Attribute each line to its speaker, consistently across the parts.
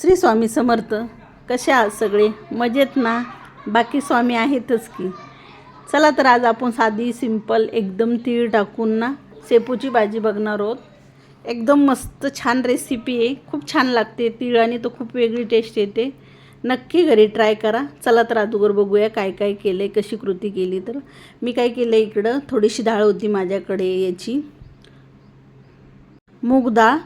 Speaker 1: श्री स्वामी समर्थ कसे आहात सगळे? मजेत ना? बाकी स्वामी आहेतच की. चला तर आज आपण साधी सिंपल एकदम तीळ टाकून ना शेपूची भाजी बघणार आहोत. एकदम मस्त छान रेसिपी आहे. खूप छान लागते. तिळाने तर खूप वेगळी टेस्ट येते. नक्की घरी ट्राय करा. चला तर अगोदर बघूया काय काय केलं आहे कशी कृती केली तर. मी काय केलं इकडं? थोडीशी डाळ होती माझ्याकडे याची. मूग डाळ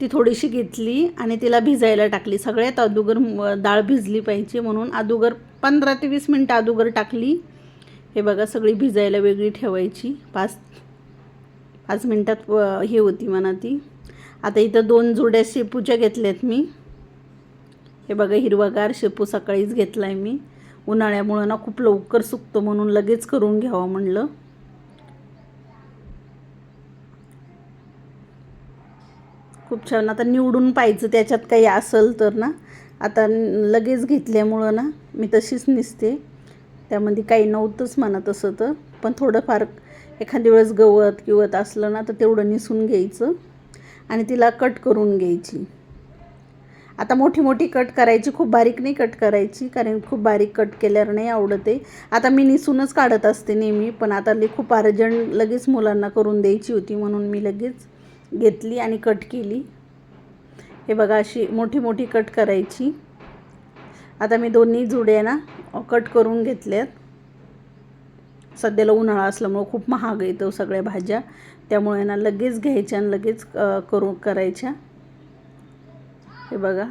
Speaker 1: ती थोडीशी घेतली आणि तिला भिजायला टाकली. सगळ्यात अदुगर डाळ भिजली पाहिजे म्हणून अदुगर पंधरा ते वीस मिनटं अदुगर टाकली. हे बघा सगळी भिजायला वेगळी ठेवायची. पाच पाच मिनटात हे होती म्हणा ती. आता इथं दोन जुड्या शेपूच्या घेतल्यात मी. हे बघा हिरवागार शेपू सकाळीच घेतला आहे मी. उन्हाळ्यामुळं ना खूप लवकर सुकतो म्हणून लगेच करून घ्यावं म्हणलं. खूप छान. आता निवडून पाहिजे त्याच्यात काही असेल तर ना. आता लगेच घेतल्यामुळं ना मी तशीच निसते. त्यामध्ये काही नव्हतंच म्हणा तसं तर. पण थोडंफार एखाद्या वेळेस गवत किवत असलं ना तर तेवढं निसून घ्यायचं आणि तिला कट करून घ्यायची. आता मोठी मोठी कट करायची खूप बारीक नाही कट करायची कारण खूप बारीक कट केल्यावर नाही आवडत. आहे आता मी निसूनच काढत असते नेहमी पण आता लई खूप अर्जंट लगेच मुलांना करून द्यायची होती म्हणून मी लगेच घेतली आणि कट केली. हे बघा अशी मोठी मोठी कट करायची. आता मी दोन्ही जुडे ना कट करून घेतल्यात. सध्याला उन्हाळा असल्यामुळं खूप महाग येतो सगळ्या भाज्या. त्यामुळे ना लगेच घ्यायच्या आणि लगेच करू करायच्या. हे बघा.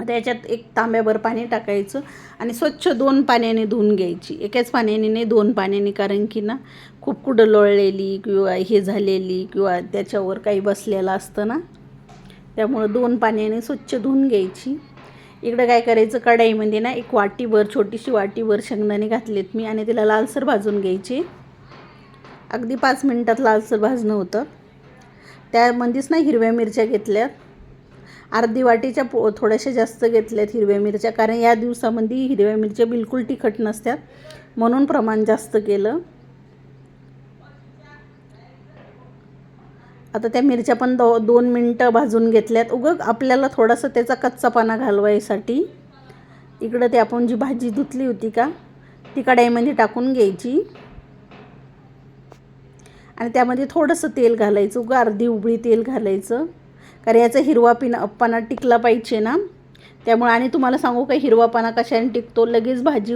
Speaker 1: आता याच्यात एक तांब्याभर पाणी टाकायचं आणि स्वच्छ दोन पाण्याने धुवून घ्यायची. एकाच पाण्याने नाही दोन पाण्याने कारण की ना खूप कुठं लोळलेली किंवा हे झालेली किंवा त्याच्यावर काही बसलेलं असतं ना त्यामुळं दोन पाण्याने स्वच्छ धुवून घ्यायची. इकडं काय करायचं कढाईमध्ये ना एक वाटीभर छोटीशी वाटीभर शेंगदाणे घातलेत मी आणि तिला लालसर भाजून घ्यायची. अगदी पाच मिनटात लालसर भाजणं होतं. त्यामध्येच ना हिरव्या मिरच्या घेतल्यात. अर्धी वाटीच्या पो थोड्याशा जास्त घेतल्यात हिरव्या मिरच्या कारण या दिवसामध्ये हिरव्या मिरच्या बिलकुल तिखट नसतात. म्हणून प्रमाण जास्त केलं. आता त्या मिरच्या पण दो दोन मिनटं भाजून घेतल्यात. उगं आपल्याला थोडासा त्याचा कच्चापाना घालवायसाठी इकडं ते आपण जी भाजी धुतली होती का ती कढाईमध्ये टाकून घ्यायची. आणि त्यामध्ये थोडंसं तेल घालायचं. उगा अर्धी उबळी तेल घालायचं. कारण याचा हिरवा पिना पाना टिकला पाहिजे ना. त्यामुळे आणि तुम्हाला सांगू का हिरवापाना कशाने टिकतो? लगेच भाजी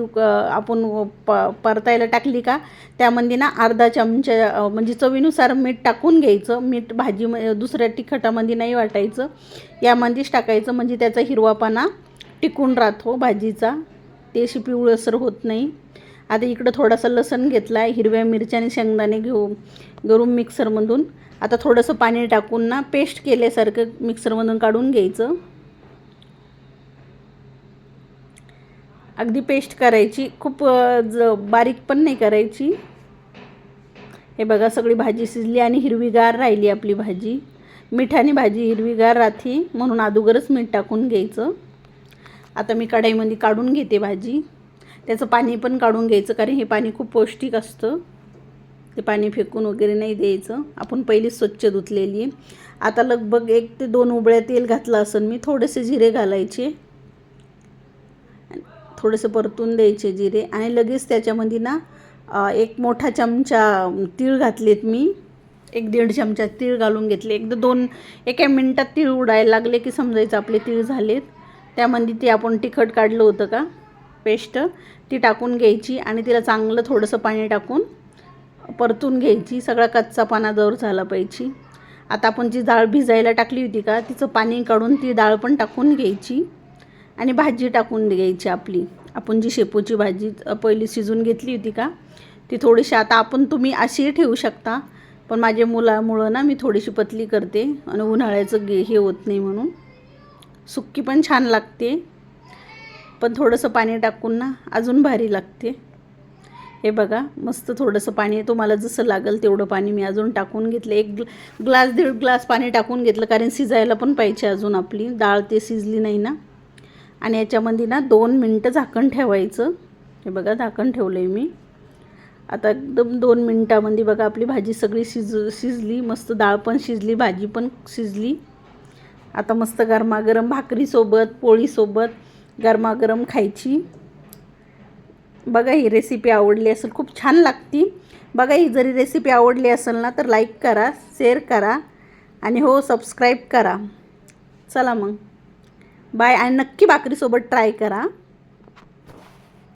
Speaker 1: आपण प परतायला टाकली का? त्यामध्ये ना अर्धा चमचा म्हणजे चवीनुसार मीठ टाकून घ्यायचं. मीठ भाजी म- दुसऱ्या तिखटामध्ये नाही वाटायचं. यामध्येच टाकायचं म्हणजे त्याचा हिरवापाना टिकून राहतो भाजीचा. ते अशी पिवळसर होत नाही. आता इकडं थोडासा लसण घेतला आहे हिरव्या मिरच्या आणि शेंगदाणे घेऊ गरून मिक्सरमधून. आता थोडंसं पाणी टाकून ना पेस्ट केल्यासारखं मिक्सरमधून काढून घ्यायचं. अगदी पेस्ट करायची खूप ज बारीक पण नाही करायची. हे बघा सगळी भाजी शिजली आणि हिरवीगार राहिली आपली भाजी. मिठाने भाजी हिरवीगार राहते म्हणून अगोदरच मीठ टाकून घ्यायचं. आता मी कढाईमध्ये काढून घेते भाजी. त्याचं पाणी पण काढून घ्यायचं कारण हे पाणी खूप पौष्टिक असतं. ते पाणी फेकून वगैरे नाही द्यायचं. आपण पहिली स्वच्छ धुतलेली आहे. आता लगभग एक ते दोन उबळ्या तेल घातलं असेल मी थोडेसे जिरे घालायचे. थोडेसे परतून द्यायचे जिरे. आणि लगेच त्याच्यामध्ये ना एक मोठा चमचा तीळ घातलेत मी. एक दीड चमचा तीळ घालून घेतले. एकदा दोन एका मिनटात तीळ उडायला लागले की समजायचं आपले तीळ झालेत. त्यामध्ये ते आपण तिखट काढलं होतं का पेस्ट ती टाकून घ्यायची आणि तिला चांगलं थोडंसं पाणी टाकून परतून घ्यायची सगळा कच्चा पाना दर झाला पाहिजे. आता आपण जी डाळ भिजायला टाकली होती का तिचं पाणी काढून ती डाळ पण टाकून घ्यायची आणि भाजी टाकून घ्यायची आपली. आपण जी शेपूची भाजी पहिली शिजून घेतली होती का ती थोडीशी आता आपण तुम्ही अशीही ठेवू शकता. पण माझ्या मुलामुळं ना मी थोडीशी पतली करते आणि उन्हाळ्याचं गे हे होत नाही म्हणून. सुक्की पण छान लागते. पण थोडंसं पाणी टाकून ना अजून भारी लागते. हे बघा मस्त थोडंसं पाणी तुम्हाला जसं लागेल तेवढं पाणी मी अजून टाकून घेतलं. एक ग्लास दीड ग्लास पाणी टाकून घेतलं कारण शिजायला पण पाहिजे अजून आपली. डाळ ते शिजली नाही ना. आणि याच्यामध्ये ना दोन मिनटं झाकण ठेवायचं. हे बघा झाकण ठेवलं आहे मी. आता एकदम दोन मिनटामध्ये बघा आपली भाजी सगळी शिज शिजली. मस्त डाळ पण शिजली भाजी पण शिजली. आता मस्त गरमागरम भाकरीसोबत पोळीसोबत गरमागरम खायची. बघा ही रेसिपी आवडली असेल खूप छान लागती. बघा ही जरी रेसिपी आवडली असेल ना तर लाईक करा शेअर करा आणि हो सबस्क्राईब करा. चला मग. बाय आणि नक्की भाकरीसोबत ट्राय करा.